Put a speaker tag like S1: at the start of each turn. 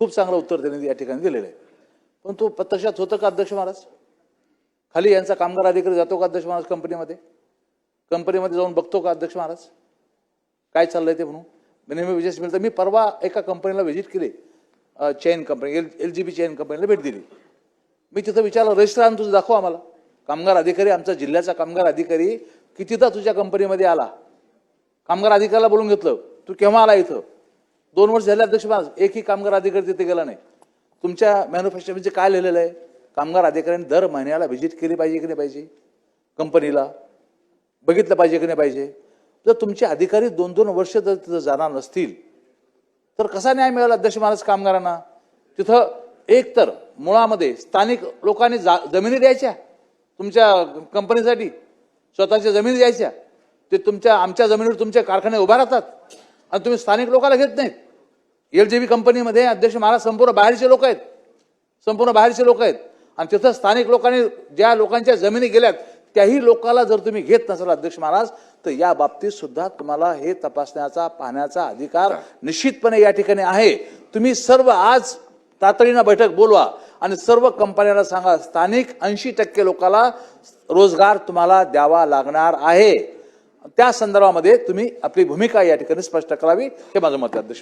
S1: खूप चांगलं उत्तर त्यांनी या ठिकाणी दिलेलं आहे. पण तो प्रत्यक्षात होतं का अध्यक्ष महाराज? खाली यांचा कामगार अधिकारी जातो का अध्यक्ष महाराज कंपनीमध्ये? कंपनीमध्ये जाऊन बघतो का अध्यक्ष महाराज? काय चाललंय ते म्हणून? मी नेहमी विजेस मिळतं. मी परवा एका कंपनीला व्हिजिट केली. Chain company L L G B chain कंपनीला भेट दिली. मी तिथं विचारलं रजिस्टर आणून तुझं दाखव आम्हाला. कामगार अधिकारी आमचा जिल्ह्याचा कामगार अधिकारी कितीदा तुझ्या कंपनीमध्ये आला? कामगार अधिकाऱ्याला बोलून घेतलं तू केव्हा आला इथं? दोन वर्ष झाले अध्यक्ष महाराज एकही कामगार अधिकारी तिथे गेला नाही. तुमच्या मॅन्युफॅक्चरिंगचे काय लिहिलेलं आहे कामगार अधिकाऱ्यांनी दर महिन्याला व्हिजिट केली पाहिजे की नाही पाहिजे? कंपनीला. बघितलं पाहिजे की नाही पाहिजे? जर तुमचे अधिकारी दोन दोन वर्ष जर तिथं जाणार नसतील तर कसा न्याय मिळाला अध्यक्ष महाराज कामगारांना? तिथं एक तर मुळामध्ये स्थानिक लोकांनी जा जमिनी द्यायच्या तुमच्या कंपनीसाठी. स्वतःच्या जमिनी द्यायच्या. ते तुमच्या आमच्या जमिनीवर तुमचे कारखाने उभा राहतात. आणि तुम्ही स्थानिक लोकांना घेत नाहीत. एल जी बी कंपनीमध्ये अध्यक्ष महाराज संपूर्ण बाहेरचे लोक आहेत. संपूर्ण बाहेरचे लोक आहेत. आणि तिथं स्थानिक लोकांनी ज्या लोकांच्या जमिनी गेल्यात त्याही लोकाला जर तुम्ही घेत नसाल अध्यक्ष महाराज तर या बाबतीत सुद्धा तुम्हाला हे तपासण्याचा पाहण्याचा अधिकार निश्चितपणे या ठिकाणी आहे. तुम्ही सर्व आज तातडीनं बैठक बोलवा आणि सर्व कंपन्यांना सांगा स्थानिक ऐंशी टक्के लोकाला रोजगार तुम्हाला द्यावा लागणार आहे. त्या संदर्भामध्ये तुम्ही आपली भूमिका या ठिकाणी स्पष्ट करावी. हे माझं मत आहे अध्यक्ष.